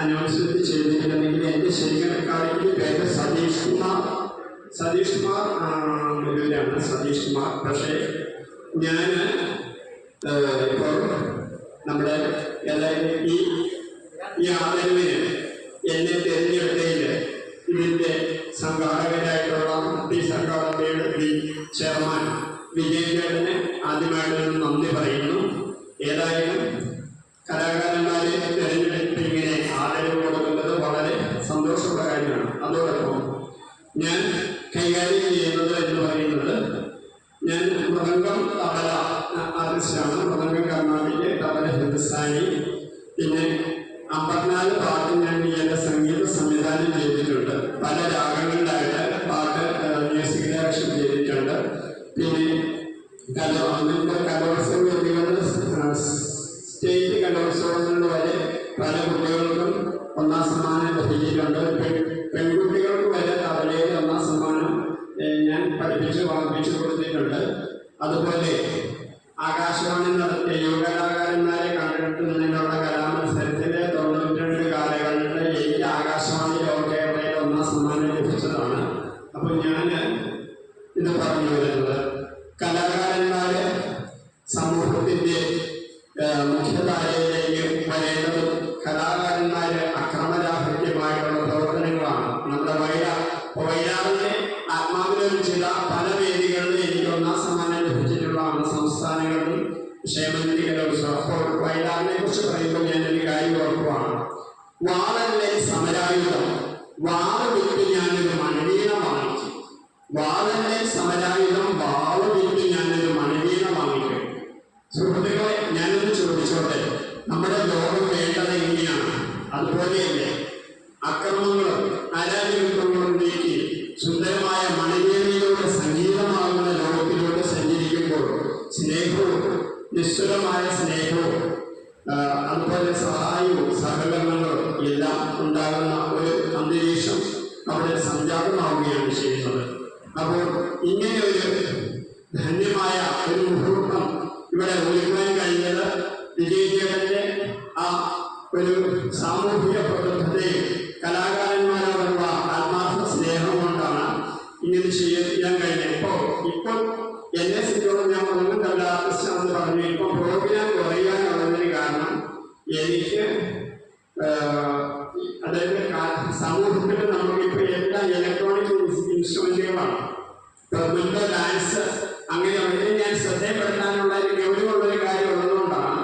Announcement ചെയ്തിട്ടുണ്ടെങ്കിൽ എന്റെ റെക്കോർഡിംഗിന്റെ പേര് സതീഷ് കുമാർ. സതീഷ് കുമാർ മുന്നിലാണ് സതീഷ് കുമാർ. പക്ഷേ ഞാൻ ഇപ്പോൾ നമ്മുടെ എല്ലാവരും ഈ ഈ ആദരവിന് എന്നെ തിരഞ്ഞെടുത്തതിൽ ഇതിന്റെ സംഘാടകരായിട്ടുള്ള ഈ സംഘാടകയുടെ ഈ ചെയർമാൻ വിജയചേട്ടന് ആദ്യമായിട്ട് നന്ദി പറയുന്നു. ഏതായാലും കലാകാരന്മാരെ ഞാൻ കൈകാര്യം ചെയ്യുന്നത് എന്ന് പറയുന്നത് ഞാൻ മൃദംഗം തബല ആർട്ടിസ്റ്റാണ് മൃദംഗം കർണാടക തബല ഹിന്ദുസ്ഥാനി പിന്നെ അമ്പത്തിനാല് പാട്ട് ഞാൻ എന്റെ സംഗീത സംവിധാനം ചെയ്തിട്ടുണ്ട്. പല രാഗങ്ങളിലായിട്ട് പാട്ട് മ്യൂസിക് ഡയറക്ഷൻ ചെയ്തിട്ടുണ്ട്. പിന്നെ കലോ അങ്ങനത്തെ കലോത്സവം വേദികളിൽ സ്റ്റേറ്റ് കലോത്സവങ്ങളിൽ വരെ പല കുട്ടികൾക്കും ഒന്നാം സമ്മാനം ലഭിച്ചിട്ടുണ്ട്. പെ- പെൺകുട്ടികൾക്ക് വരെ തബലയിൽ ഒന്നാം സമ്മാനം ഏഹ്, ഞാൻ പഠിപ്പിച്ച് വാങ്ങിച്ചു കൊടുത്തിട്ടുണ്ട് അതുപോലെ ആകാശവാണി നടത്തിയ യുവകലാകാരന്മാരെ കണ്ടെത്തുന്നതിനുള്ള തൊണ്ണൂറ്റി രണ്ട് കാലങ്ങളിൽ എനിക്ക് ആകാശവാണി ലോകേരളയിൽ ഒന്നാം സമ്മാനം ലഭിച്ചതാണ്. അപ്പോൾ ഞാൻ ഇത് പറഞ്ഞു വരുന്നത്. കലാകാരന്മാരെ സമൂഹത്തിന്റെ മുഖ്യധാരയിലേക്ക് വരേണ്ടതും കലാകാരന്മാരെ അക്രമരാഹിത്യമായിട്ടുള്ള വിഷയമന്ത്രിയുടെ ക്ഷേമനിധി കലോത്സവം അപ്പോൾ വയലാറിനെ കുറിച്ച് പറയുമ്പോൾ ഞാൻ ഒരു കാര്യം ഓർക്കുവാണ്. വാളല്ലേ സമരായുധം? വാള വിട്ട് ഞാനൊരു മണവീണ സ്നേഹവും നിശ്ചലമായ സ്നേഹവും അതുപോലെ സഹായവും സഹകരണങ്ങളും എല്ലാം ഉണ്ടാകുന്ന ഒരു അന്തരീക്ഷം അവിടെ സംജാതമാവുകയാണ് ചെയ്യുന്നത്. അപ്പോൾ ഇങ്ങനെ ഒരു ധന്യമായ ഒരു മുഹൂർത്തം ഇവിടെ ഒരുക്കാൻ കഴിഞ്ഞത് വിജയിച്ചവരുടെ ആ ഒരു സാമൂഹിക പ്രബുദ്ധതയും കലാകാരന്മാരോടുള്ള ആത്മാർത്ഥ സ്നേഹം കൊണ്ടാണ് ഇങ്ങനെ ചെയ്യാൻ കഴിഞ്ഞത്. ഇപ്പോൾ ഇപ്പോൾ എന്നെ സംബന്ധിച്ചോളം ഞാൻ ഒന്നും കണ്ട ആർട്ടിസ്റ്റാണെന്ന് പറഞ്ഞു ഇപ്പോൾ പ്രോഗ്രാം കുറയാനുള്ളതിന് കാരണം എനിക്ക് ആഹ്, അതായത് കാ- സമൂഹത്തിൽ നമുക്കിപ്പോൾ എല്ലാ ഇലക്ട്രോണിക് ഇൻസ്ട്രുമെന്റുകളാണ് മുൻപ് ഡാൻസ് അങ്ങനെ വളരെ ഞാൻ ശ്രദ്ധയപ്പെടുത്താനുള്ള ഒരു ഗൗരവമുള്ള ഒരു കാര്യം ഉള്ളതുകൊണ്ടാണ്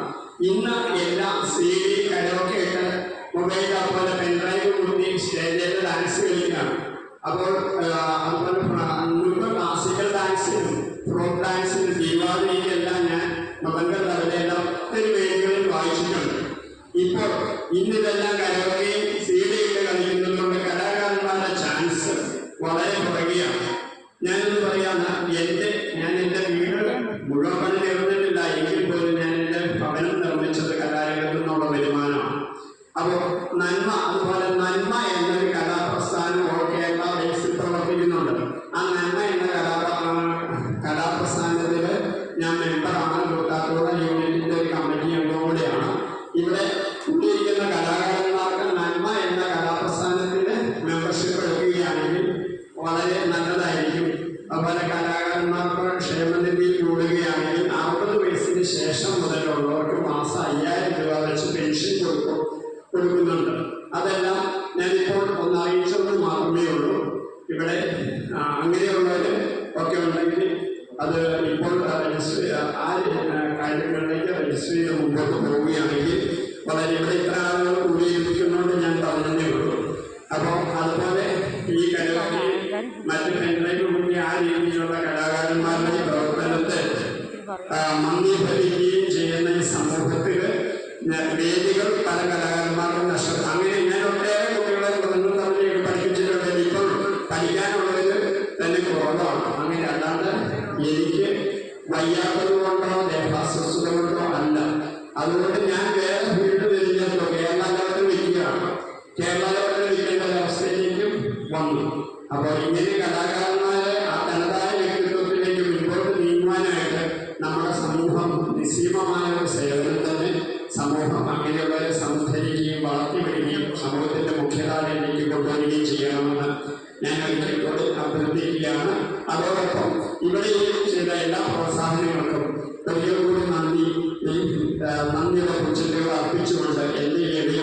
ഇന്ന് എല്ലാം സി ഡി കരോക്കെ ഇട്ട് മൊബൈൽ അതുപോലെ പെൻഡ്രൈവ് കൂട്ടി സ്റ്റേജിൽ ഡാൻസ് കളിക്കുകയാണ്. അപ്പോൾ അതുപോലെ മുൻപ് ക്ലാസിക്കൽ ഡാൻസിനും ഫ്രോക്ക് ഡാൻസിനും ദീപാവലിക്കെല്ലാം ഞാൻ മകന്റെ തലയിലെല്ലാം ഒത്തിരി പേരുകളിൽ വായിച്ചിട്ടുണ്ട്. ഇപ്പോൾ ഇന്നിതെല്ലാം കരോക്കെയും സി ഡി ഇട്ട് കളിക്കുന്നതുകൊണ്ട് കലാകാരന്മാരുടെ ചാൻസ് വളരെ കുറയുകയാണ്. ഞാനെന്ന് പറയാം. എന്റെ ഞാൻ എന്റെ വീട് മുഴുവൻ തീർന്നിട്ടില്ല. എങ്കിൽ പോലും ഞാൻ എന്റെ ഭവനം നിർമ്മിച്ചത് കലാരംഗത്തു നിന്നുള്ള വരുമാനമാണ്. അപ്പോൾ നന്മ അതുപോലെ നന്മ എന്നൊരു കലാപ്രസ്ഥാനം കേരള ബേസിൽ പ്രവർത്തിക്കുന്നുണ്ട്. ആ നന്മ എന്ന കലാ കലാപ്രസ്ഥാനത്തിൽ ഞാൻ മെമ്പറാണ്. കൂട്ടാത്തോടെ യൂണിറ്റിന്റെ ഒരു കമ്മിറ്റി അംഗം കൂടെയാണ്. ഇവിടെ കൂട്ടിയിരിക്കുന്ന കലാകാരന്മാർക്ക് നന്മ എന്ന കലാപ്രസ്ഥാനത്തിന് മെമ്പർഷിപ്പ് എടുക്കുകയാണെങ്കിൽ വളരെ അതുപോലെ കലാകാരന്മാർക്ക് ക്ഷേമനിധി കൂടുകയാണെങ്കിൽ അറുപത് വയസ്സിന് ശേഷം മുതലുള്ളവർക്ക് മാസം അയ്യായിരം രൂപ വെച്ച് പെൻഷൻ കൊടുക്കും കൊടുക്കുന്നുണ്ട്. അതെല്ലാം ഞാനിപ്പോൾ ഒന്ന് അറിയിച്ചത് മാത്രമേ ഉള്ളൂ. ഇവിടെ അങ്ങനെയുള്ളവർ ഒക്കെ ഉണ്ടെങ്കിൽ അത് ഇപ്പോൾ രജിസ്റ്റർ ആ കാര്യങ്ങളിലേക്ക് രജിസ്റ്റർ ചെയ്ത് മുമ്പോട്ട് പോവുകയാണെങ്കിൽ വളരെ ഇവിടെ ഇത്ര ആളുകൾ കൂടിയിരിക്കുന്നതുകൊണ്ട് ഞാൻ പറഞ്ഞതേ ഉള്ളൂ. അപ്പോൾ അതുപോലെ ഈ കലോക്കെ മറ്റ് ആ രീതിയിലുള്ള കലാകാരന്മാരുടെ പ്രവർത്തനത്തെ മന്ദീഭവിക്കുകയും ചെയ്യുന്ന ഈ സമൂഹത്തിൽ വേദികൾ പല കലാകാരന്മാർക്കും നഷ്ടപ്പെട്ടു. അങ്ങനെ ഞാൻ ഒട്ടേറെ കുട്ടികളെ മൃദംഗം തമ്മിൽ പഠിപ്പിച്ചിട്ടുണ്ട്. ഇപ്പോൾ പഠിക്കാനുള്ളത് തന്നെ കുറവാണ്. അങ്ങനെ അല്ലാതെ എനിക്ക് വയ്യാത്തത് കൊണ്ടോ ദേഹാസ്വസ്ഥത കൊണ്ടോ അല്ല. അതുകൊണ്ട് ഞാൻ വേറെ ഫീൽഡ് തിരിഞ്ഞപ്പോൾ കേരള ലെവലിൽ നിൽക്കുകയാണ്. കേരള ലെവലിൽ നിൽക്കേണ്ട ഒരവസ്ഥയിലേക്കും വന്നു. അപ്പോൾ ഇങ്ങനെ കലാകാരന്മാരെ സമൂഹം നിസ്സീമമായ ഒരു സേവനം തന്നെ സമൂഹം അങ്ങനെയുള്ളവരെ സംസ്കരിക്കുകയും വളർത്തിവിടുകയും സമൂഹത്തിന്റെ മുഖ്യധാരയിലേക്ക് കൊണ്ടുവരികയും ചെയ്യണമെന്ന് ഞാൻ ഒരിക്കലോട് അഭ്യർത്ഥിക്കുകയാണ്. അതോടൊപ്പം ഇവിടെ ചെയ്ത എല്ലാ പ്രോത്സാഹനങ്ങൾക്കും ഒരിക്കൽ കൂടി നന്ദി നന്ദിയുടെ കുറിച്ചിട്ടുകൾ അർപ്പിച്ചുകൊണ്ട് എന്റെ എളിയ